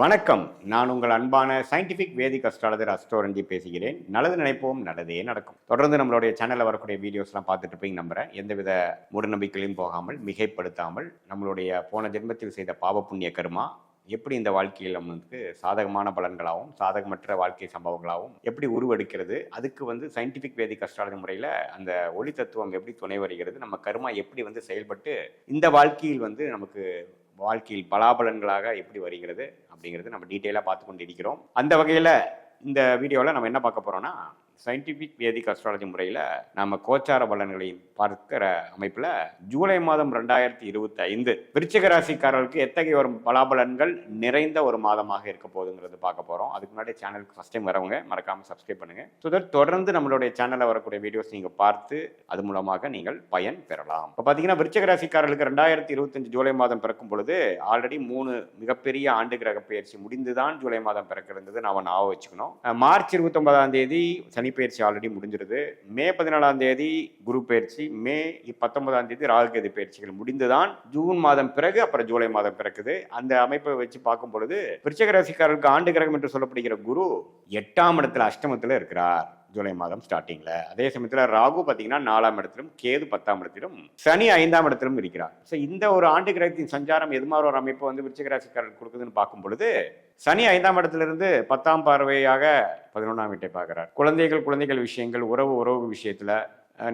வணக்கம். நான் உங்கள் அன்பான சயின்டிஃபிக் வேதிக் அஸ்ட்ராலஜர் அஸ்ட்ரோரஞ்சி பேசுகிறேன். நல்லது நினைப்போம் நல்லதே நடக்கும். தொடர்ந்து நம்மளுடைய சேனலில் வரக்கூடிய வீடியோஸ்லாம் பார்த்துட்டு இருப்பீங்க நம்புகிறேன் எந்தவித மூடநம்பிக்கையிலும் போகாமல் மிகைப்படுத்தாமல் நம்மளுடைய போன ஜென்மத்தில் செய்த பாவ புண்ணிய கருமா எப்படி இந்த வாழ்க்கையில் நம்மளுக்கு சாதகமான பலன்களாகவும் சாதகமற்ற வாழ்க்கை சம்பவங்களாகவும் எப்படி உருவெடுக்கிறது அதுக்கு வந்து சயின்டிஃபிக் வேதிக் அஸ்ட்ராலஜி முறையில் அந்த ஒளி தத்துவம் எப்படி துணை வருகிறது நம்ம கருமா எப்படி வந்து செயல்பட்டு இந்த வாழ்க்கையில் வந்து நமக்கு வாழ்க்கையில் பலாபலன்களாக எப்படி வருகிறது அப்படிங்கிறது நம்ம டீட்டெயிலாக பார்த்து கொண்டு இருக்கிறோம். அந்த வகையில் இந்த வீடியோவில் நம்ம என்ன பார்க்க போகிறோம்னா சயின்டிஃபிக் வேதிக் அஸ்ட்ராலஜி முறையில் நம்ம கோச்சார பலன்களை பார்க்கிற அமைப்பில் ஜூலை மாதம் ரெண்டாயிரத்தி இருபத்தி ஐந்து விருச்சிக ராசிக்காரர்களுக்கு எத்தகைய ஒரு பலாபலன்கள் நிறைந்த ஒரு மாதமாக இருக்க போகுதுங்கிறது பார்க்க போகிறோம் அதுக்கு முன்னாடி சேனலுக்கு ஃபஸ்ட் டைம் வரவங்க மறக்காமல் சப்ஸ்கிரைப் பண்ணுங்கள் ஸோ தட் தொடர்ந்து நம்மளுடைய சேனலில் வரக்கூடிய வீடியோஸ் நீங்கள் பார்த்து அது மூலமாக நீங்கள் பயன் பெறலாம். இப்போ பார்த்தீங்கன்னா விருச்சிக ராசிக்காரர்களுக்கு ரெண்டாயிரத்தி இருபத்தஞ்சு ஜூலை மாதம் பிறக்கும் பொழுது ஆல்ரெடி மூணு மிகப்பெரிய ஆண்டு கிரக பயிற்சி முடிந்துதான் ஜூலை மாதம் பிறக்கிறது நாம் ஞாபகம் வச்சுக்கணும். மார்ச் இருபத்தொன்பதாம் தேதி சனி பயிற்சி ஆல்ரெடி முடிஞ்சிருது. மே பதினாலாம் தேதி குரு பயிற்சி மே பத்தொன்பதாம் தேதி ராகுகேது பயிற்சிகள் முடிந்துதான் ஜூன் மாதம் பிறகு அப்புறம் ஜூலை மாதம் பிறக்குது. அந்த அமைப்பை வச்சு பார்க்கும் பொழுது விருச்சிக ராசிக்காரர்களுக்கு ஆண்டு கிரகம் என்று சொல்லப்படுகிற குரு எட்டாம் இடத்துல அஷ்டமத்தில் இருக்கிறார். ஜூலை மாதம் ஸ்டார்டிங்ல அதே சமயத்தில் ராகு பார்த்தீங்கன்னா நாலாம் இடத்திலும் கேது பத்தாம் இடத்திலும் சனி ஐந்தாம் இடத்திலும் இருக்கிறார். ஸோ இந்த ஒரு ஆண்டு கிரகத்தின் சஞ்சாரம் எது மாதிரி ஒரு அமைப்பு வந்து விருச்சிகராசிக்காரர் கொடுக்குதுன்னு பார்க்கும் பொழுது சனி ஐந்தாம் இடத்திலிருந்து பத்தாம் பார்வையாக பதினொன்றாம் வீட்டை பார்க்குறார். குழந்தைகள் குழந்தைகள் விஷயங்கள் உறவு உறவு விஷயத்துல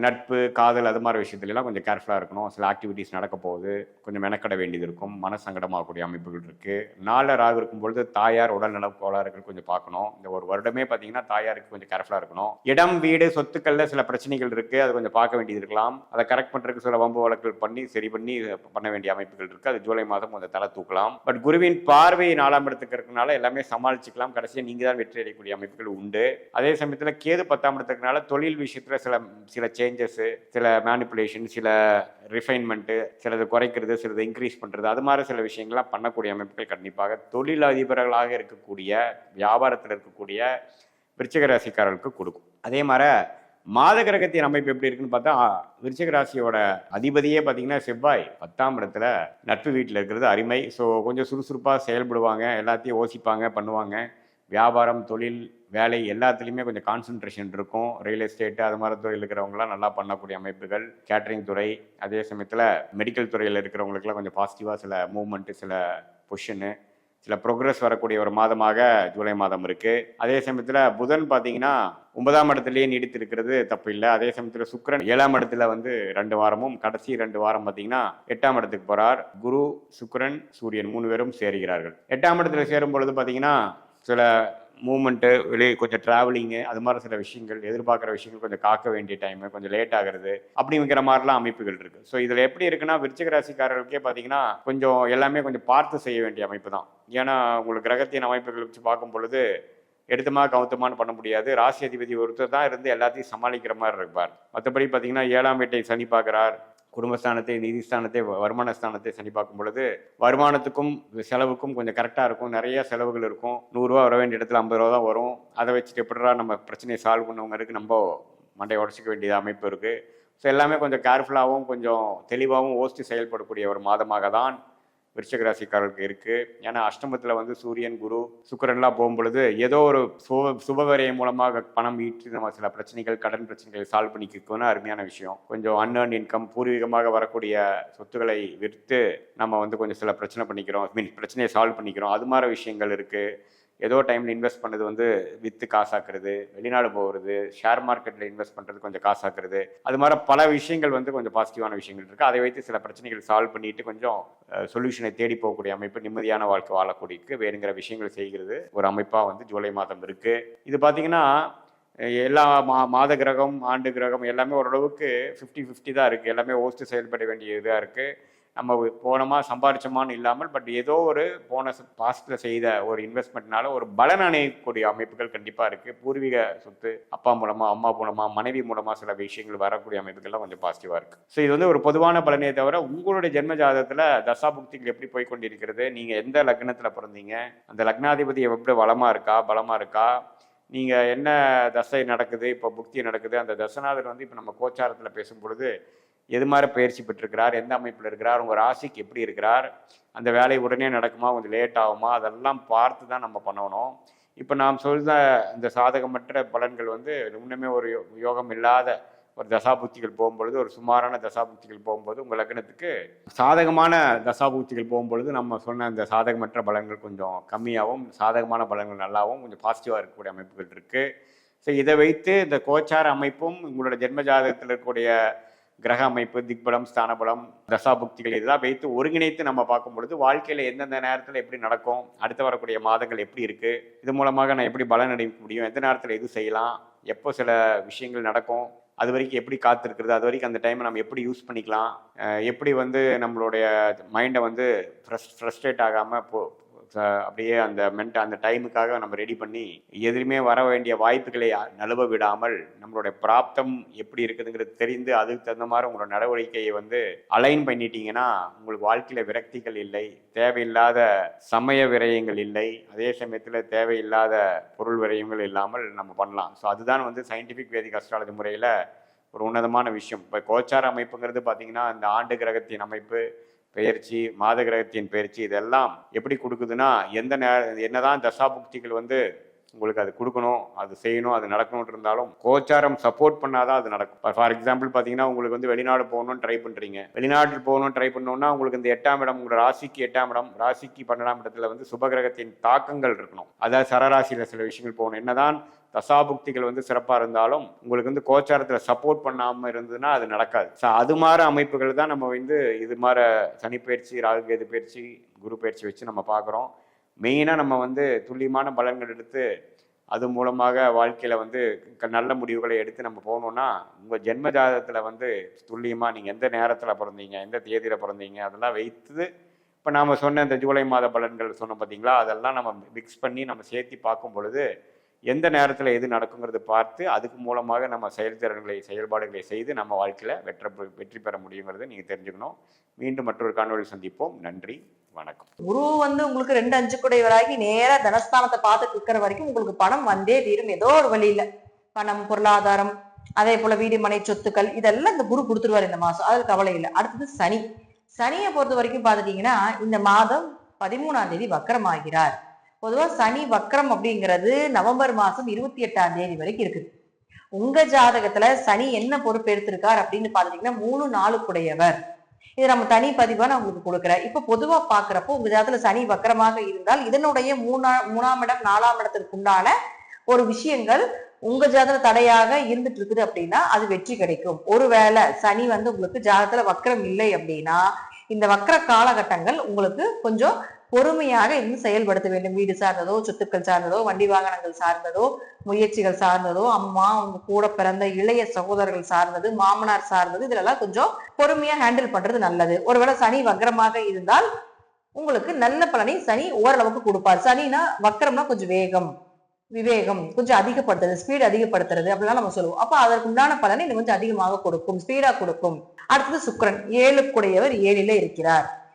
நட்பு காதல் அது மாதிரி விஷயத்துலலாம் கொஞ்சம் கேர்ஃபுல்லாக இருக்கணும். சில ஆக்டிவிட்டீஸ் நடக்க போகுது. கொஞ்சம் மெனக்கட வேண்டியது இருக்கும். மன சங்கடமாகக்கூடிய அமைப்புகள் இருக்குது நாளில் ராகு இருக்கும் பொழுது தாயார் உடல்நல கோளாறுகள் கொஞ்சம் பார்க்கணும். இந்த ஒரு வருடமே பார்த்தீங்கன்னா தாயாருக்கு கொஞ்சம் கேர்ஃபுல்லாக இருக்கணும். இடம் வீடு சொத்துக்களில் சில பிரச்சனைகள் இருக்குது அது கொஞ்சம் பார்க்க வேண்டியது இருக்கலாம். அதை கரெக்ட் பண்ணுறதுக்கு சில வம்பு வழக்குகள் பண்ணி சரி பண்ணி பண்ண வேண்டிய அமைப்புகள் இருக்குது அது ஜூலை மாதம் கொஞ்சம் தலை தூக்கலாம். பட் குருவின் பார்வை நாலாம் இடத்துக்கு இருக்கிறனால எல்லாமே சமாளிச்சுக்கலாம். கடைசியாக நீங்கள் தான் வெற்றி அடையக்கூடிய அமைப்புகள் உண்டு. அதே சமயத்தில் கேது பத்தாம் இடத்துக்குனால தொழில் விஷயத்தில் சில சில சேஞ்சஸ்ஸு சில மேனிப்புலேஷன் சில ரிஃபைன்மெண்ட்டு சிலது குறைக்கிறது சிலது இன்க்ரீஸ் பண்ணுறது அது மாதிரி சில விஷயங்கள்லாம் பண்ணக்கூடிய அமைப்புகள் கண்டிப்பாக தொழில் அதிபர்களாக இருக்கக்கூடிய வியாபாரத்தில் இருக்கக்கூடிய விருச்சிக ராசிக்காரர்களுக்கு கொடுக்கும். அதே மாதிரி மாத கிரகத்தின் அமைப்பு எப்படி இருக்குன்னு பார்த்தா விருச்சிக ராசியோட அதிபதியே பார்த்தீங்கன்னா செவ்வாய் பத்தாம் இடத்துல நட்பு வீட்டில் இருக்கிறது அருமை. ஸோ கொஞ்சம் சுறுசுறுப்பாக செயல்படுவாங்க எல்லாத்தையும் யோசிப்பாங்க பண்ணுவாங்க. வியாபாரம் தொழில் வேலை எல்லாத்துலேயுமே கொஞ்சம் கான்சன்ட்ரேஷன் இருக்கும். ரியல் எஸ்டேட் அது மாதிரி துறையில் இருக்கிறவங்களாம் நல்லா பண்ணக்கூடிய அமைப்புகள். கேட்டரிங் துறை அதே சமயத்தில் மெடிக்கல் துறையில் இருக்கிறவங்களுக்குலாம் கொஞ்சம் பாசிட்டிவாக சில மூவ்மெண்ட்டு சில பொஷனு சில ப்ரோக்ரஸ் வரக்கூடிய ஒரு மாதமாக ஜூலை மாதம் இருக்குது அதே சமயத்தில் புதன் பார்த்தீங்கன்னா ஒன்பதாம் இடத்துலேயே நீடித்திருக்கிறது தப்பு இல்லை அதே சமயத்தில் சுக்கரன் ஏழாம் இடத்துல வந்து ரெண்டு வாரமும் கடைசி ரெண்டு வாரம் பார்த்தீங்கன்னா எட்டாம் இடத்துக்கு போகிறார் குரு சுக்கரன் சூரியன் மூணு பேரும் சேருகிறார்கள். எட்டாம் இடத்துல சேரும் பொழுது பார்த்தீங்கன்னா சில மூமெண்ட்டு வெளியே கொஞ்சம் ட்ராவலிங்கு அது மாதிரி சில விஷயங்கள் எதிர்பார்க்குற விஷயங்கள் கொஞ்சம் காக்க வேண்டிய டைமு கொஞ்சம் லேட் ஆகிறது அப்படிங்கிற மாதிரிலாம் அமைப்புகள் இருக்குது ஸோ இதில் எப்படி இருக்குன்னா விருச்சிக ராசிக்காரர்களுக்கே பார்த்தீங்கன்னா கொஞ்சம் எல்லாமே கொஞ்சம் பார்த்து செய்ய வேண்டிய அமைப்பு தான். ஏன்னா உங்களுக்கு கிரகத்தின் அமைப்புகள் வச்சு பார்க்கும் பொழுது எடுத்தமா கவுத்தமானு பண்ண முடியாது. ராசி அதிபதி ஒருத்தர் தான் இருந்து எல்லாத்தையும் சமாளிக்கிற மாதிரி இருப்பார். மற்றபடி பார்த்தீங்கன்னா ஏழாம் வீட்டை சனி பார்க்குறார். குடும்பஸ்தானத்தை நிதிஸ்தானத்தை வ- வருமான ஸ்தானத்தை சனி பார்க்கும் பொழுது வருமானத்துக்கும் செலவுக்கும் கொஞ்சம் கரெக்டாக இருக்கும். நிறைய செலவுகள் இருக்கும். நூறுரூவா வர வேண்டிய இடத்துல ஐம்பது ரூபா தான் வரும். அதை வச்சுட்டு எப்படிடா நம்ம பிரச்சனையை சால்வ் பண்ணவங்களுக்கு நம்ம மண்டையை உடச்சிக்க வேண்டிய அமைப்பு இருக்குது ஸோ எல்லாமே கொஞ்சம் கேர்ஃபுல்லாகவும் கொஞ்சம் தெளிவாகவும் யோசித்து செயல்படக்கூடிய ஒரு மாதமாக தான் விருச்சிக ராசிக்காரர்களுக்கு இருக்கு. ஏன்னா அஷ்டமத்தில் வந்து சூரியன் குரு சுக்கரன்லாம் போகும் பொழுது ஏதோ ஒரு சுப சுபவரையம் மூலமாக பணம் ஈட்டு நம்ம சில பிரச்சனைகள் கடன் பிரச்சனைகளை சால்வ் பண்ணிக்கணும்னா அருமையான விஷயம். கொஞ்சம் அன்ஏர்ன் இன்கம் பூர்வீகமாக வரக்கூடிய சொத்துக்களை விற்று நம்ம வந்து கொஞ்சம் சில பிரச்சனை பண்ணிக்கிறோம். மீன் பிரச்சனையை சால்வ் பண்ணிக்கிறோம். அது மாதிரி விஷயங்கள் இருக்கு. ஏதோ டைமில் இன்வெஸ்ட் பண்ணது வந்து விற்று காசாக்குறது வெளிநாடு போகிறது ஷேர் மார்க்கெட்டில் இன்வெஸ்ட் பண்ணுறது கொஞ்சம் காசாக்குறது. அது மாதிரி பல விஷயங்கள் வந்து கொஞ்சம் பாசிட்டிவான விஷயங்கள் இருக்குது அதை வைத்து சில பிரச்சனைகள் சால்வ் பண்ணிட்டு கொஞ்சம் சொல்யூஷனை தேடி போகக்கூடிய அமைப்பு நிம்மதியான வாழ்க்கை வாழக்கூடியக்கு வேணுங்கிற விஷயங்கள் செய்கிறது ஒரு அமைப்பாக வந்து ஜூலை மாதம் இருக்குது இது பார்த்திங்கன்னா எல்லா மா மாத கிரகம் ஆண்டு கிரகம் எல்லாமே ஓரளவுக்கு ஃபிஃப்டி ஃபிஃப்டி தான் இருக்குது எல்லாமே ஓஸ்ட்டு செயல்பட வேண்டிய இதாக இருக்குது நம்ம போனோமா சம்பாரிச்சோமான்னு இல்லாமல் பட் ஏதோ ஒரு போன பாஸ்டில் செய்த ஒரு இன்வெஸ்ட்மெண்ட்னால ஒரு பலன் அணையக்கூடிய அமைப்புகள் கண்டிப்பாக இருக்குது பூர்வீக சொத்து அப்பா மூலமாக அம்மா மூலமாக மனைவி மூலமாக சில விஷயங்கள் வரக்கூடிய அமைப்புகள்லாம் கொஞ்சம் பாசிட்டிவாக இருக்குது ஸோ இது வந்து ஒரு பொதுவான பலனே தவிர உங்களுடைய ஜென்ம ஜாதகத்தில் தசாபுக்திகள் எப்படி போய் கொண்டிருக்கிறது நீங்கள் எந்த லக்னத்தில் பிறந்தீங்க அந்த லக்னாதிபதி எப்படி வளமாக இருக்கா பலமாக இருக்கா நீங்கள் என்ன தசை நடக்குது இப்போ புக்தி நடக்குது அந்த தசநாதர் வந்து இப்போ நம்ம கோச்சாரத்தில் பேசும் பொழுது எது மாதிரி பயிற்சி பெற்றிருக்கிறார் எந்த அமைப்பில் இருக்கிறார் உங்கள் ராசிக்கு எப்படி இருக்கிறார் அந்த வேலை உடனே நடக்குமா கொஞ்சம் லேட் ஆகுமா அதெல்லாம் பார்த்து தான் நம்ம பண்ணணும். இப்போ நாம் சொல்ற இந்த சாதகமற்ற பலன்கள் வந்து இன்னுமே ஒரு யோ- யோகம் இல்லாத ஒரு தசாபுத்திகள் போகும்பொழுது ஒரு சுமாரான தசாபுத்திகள் போகும்போது உங்கள் லக்னத்துக்கு சாதகமான தசாபுத்திகள் போகும்பொழுது நம்ம சொன்ன இந்த சாதகமற்ற பலன்கள் கொஞ்சம் கம்மியாகவும் சாதகமான பலன்கள் நல்லாவும் கொஞ்சம் பாசிட்டிவாக இருக்கக்கூடிய அமைப்புகள் இருக்குது ஸோ இதை வைத்து இந்த கோச்சார அமைப்பும் உங்களோட ஜென்ம ஜாதகத்தில் இருக்கக்கூடிய கிரக அமைப்பு திக்பலம் ஸ்தானபலம் தசாபுக்திகள் இதெல்லாம் வைத்து ஒருங்கிணைத்து நம்ம பார்க்கும் பொழுது வாழ்க்கையில் எந்தெந்த நேரத்தில் எப்படி நடக்கும் அடுத்து வரக்கூடிய மாதங்கள் எப்படி இருக்குது இது மூலமாக நான் எப்படி பலன் அடைக்க முடியும் எந்த நேரத்தில் எது செய்யலாம் எப்போ சில விஷயங்கள் நடக்கும் அது வரைக்கும் எப்படி காத்திருக்கிறது அது வரைக்கும் அந்த டைமை நம்ம எப்படி யூஸ் பண்ணிக்கலாம் எப்படி வந்து நம்மளுடைய மைண்டை வந்து ஃப்ரஸ் ஃப்ரஸ்ட்ரேட் ஆகாமல் போ அப்படியே அந்த மென்ட் அந்த டைமுக்காக நம்ம ரெடி பண்ணி எதிலுமே வர வேண்டிய வாய்ப்புகளை நழுவ விடாமல் நம்மளுடைய பிராப்தம் எப்படி இருக்குதுங்கிறது தெரிந்து அதுக்கு தகுந்த மாதிரி உங்களோட நடவடிக்கையை வந்து அலைன் பண்ணிட்டீங்கன்னா உங்களுக்கு வாழ்க்கையில் விரக்திகள் இல்லை தேவையில்லாத சமய விரயங்கள் இல்லை அதே சமயத்தில் தேவையில்லாத பொருள் விரயங்கள் இல்லாமல் நம்ம பண்ணலாம். ஸோ அதுதான் வந்து சயின்டிஃபிக் வேதிக் அஸ்ட்ராலஜி முறையில் ஒரு உன்னதமான விஷயம். இப்போ கோச்சார அமைப்புங்கிறது பார்த்தீங்கன்னா இந்த ஆண்டு கிரகத்தின் அமைப்பு பெயர்ச்சி மாத கிரகத்தின் பெயர்ச்சி இதெல்லாம் எப்படி கொடுக்குதுன்னா எந்த நே என்னதான் தசாபுக்திகள் வந்து உங்களுக்கு அது கொடுக்கணும் அது செய்யணும் அது நடக்கணும்னு இருந்தாலும் கோச்சாரம் சப்போர்ட் பண்ணாதான் அது நடக்கும். ஃபார் எக்ஸாம்பிள் பார்த்தீங்கன்னா உங்களுக்கு வந்து வெளிநாடு போகணும்னு ட்ரை பண்ணுறீங்க வெளிநாட்டில் போகணும்னு ட்ரை பண்ணோம்னா உங்களுக்கு இந்த எட்டாம் இடம் உங்களோட ராசிக்கு எட்டாம் இடம் ராசிக்கு பன்னெண்டாம் இடத்துல வந்து சுபகிரகத்தின் தாக்கங்கள் இருக்கணும். அதாவது சரராசியில் சில விஷயங்கள் போகணும். என்னதான் தசாபுக்திகள் வந்து சிறப்பாக இருந்தாலும் உங்களுக்கு வந்து கோச்சாரத்தில் சப்போர்ட் பண்ணாமல் இருந்ததுன்னா அது நடக்காது. ஸோ அது மாதிரி அமைப்புகள் தான் நம்ம வந்து இது மாதிரி சனிப்பயிற்சி ராகுகேது பயிற்சி குரு பயிற்சி வச்சு நம்ம பார்க்குறோம் மெயினாக நம்ம வந்து துல்லியமான பலன்கள் எடுத்து அது மூலமாக வாழ்க்கையில் வந்து க- நல்ல முடிவுகளை எடுத்து நம்ம போகணுன்னா உங்கள் ஜென்ம ஜாதகத்தில் வந்து துல்லியமாக நீங்கள் எந்த நேரத்தில் பிறந்தீங்க எந்த தேதியில் பிறந்தீங்க அதெல்லாம் வைத்து இப்போ நாம் சொன்ன இந்த ஜூலை மாத பலன்கள் சொன்னோம் பார்த்தீங்களா அதெல்லாம் நம்ம மிக்ஸ் பண்ணி நம்ம சேர்த்து பார்க்கும் பொழுது எந்த நேரத்தில் எது நடக்குங்கிறது பார்த்து அதுக்கு மூலமாக நம்ம செயல்திறன்களை செயல்பாடுகளை செய்து நம்ம வாழ்க்கையில் வெற்றி பெ- வெற்றி பெற முடியுங்கிறத நீங்கள் தெரிஞ்சுக்கணும். மீண்டும் மற்றொரு காணொலி சந்திப்போம். நன்றி வணக்கம். குரு வந்து உங்களுக்கு ரெண்டு அஞ்சு குடையவராகி நேராக தனஸ்தானத்தை பார்த்துட்டு இருக்கிற வரைக்கும் உங்களுக்கு பணம் வந்தே தீரும். ஏதோ ஒரு வழியில். பணம் பொருளாதாரம் அதே போல வீடு மனை சொத்துக்கள் இதெல்லாம் இந்த குரு கொடுத்துருவாரு இந்த மாசம். அது கவலை இல்லை. அடுத்தது சனி. சனியை பொறுத்த வரைக்கும் பார்த்துட்டீங்கன்னா இந்த மாதம் பதிமூணாம் தேதி வக்கரமாகிறார். பொதுவா சனி வக்ரம் அப்படிங்கிறது நவம்பர் மாசம் இருபத்தி எட்டாம் தேதி வரைக்கும் இருக்குது உங்க ஜாதகத்துல சனி என்ன பொறுப்பு எடுத்திருக்கார் அப்படின்னு பாத்துட்டீங்கன்னா மூணு நாளுக்குடையவர். இது நம்ம தனி பதிவா நான் உங்களுக்கு கொடுக்குறேன். இப்ப பொதுவா பாக்குறப்போ உங்க ஜாதகத்துல சனி வக்கரமாக இருந்தால் இதனுடைய மூணா மூணாம் இடம் நாலாம் இடத்திற்கு உண்டான ஒரு விஷயங்கள் உங்க ஜாதகத்துல தடையாக இருந்துட்டு இருக்குது அப்படின்னா அது வெற்றி கிடைக்கும். ஒருவேளை சனி வந்து உங்களுக்கு ஜாதகத்துல வக்கரம் இல்லை அப்படின்னா இந்த வக்கர காலகட்டங்கள் உங்களுக்கு கொஞ்சம் பொறுமையாக இருந்து செயல்படுத்த வேண்டும். வீடு சார்ந்ததோ சொத்துக்கள் சார்ந்ததோ வண்டி வாகனங்கள் சார்ந்ததோ முயற்சிகள் சார்ந்ததோ அம்மா அவங்க கூட பிறந்த இளைய சகோதரர்கள் சார்ந்தது மாமனார் சார்ந்தது இதெல்லாம் கொஞ்சம் பொறுமையா ஹேண்டில் பண்றது நல்லது. ஒருவேளை சனி வக்கரமாக இருந்தால் உங்களுக்கு நல்ல பலனை சனி ஓரளவுக்கு கொடுப்பார். சனினா வக்கரம்னா கொஞ்சம் வேகம் விவேகம் கொஞ்சம் அதிகப்படுத்துறது ஸ்பீடு அதிகப்படுத்துறது அப்படிலாம் நம்ம சொல்லுவோம். அப்போ அதற்கு உண்டான பலனை இது கொஞ்சம் அதிகமாக கொடுக்கும் ஸ்பீடா கொடுக்கும். அடுத்தது சுக்கிரன் ஏழுக்குடையவர் ஏழில இருக்கிறார்.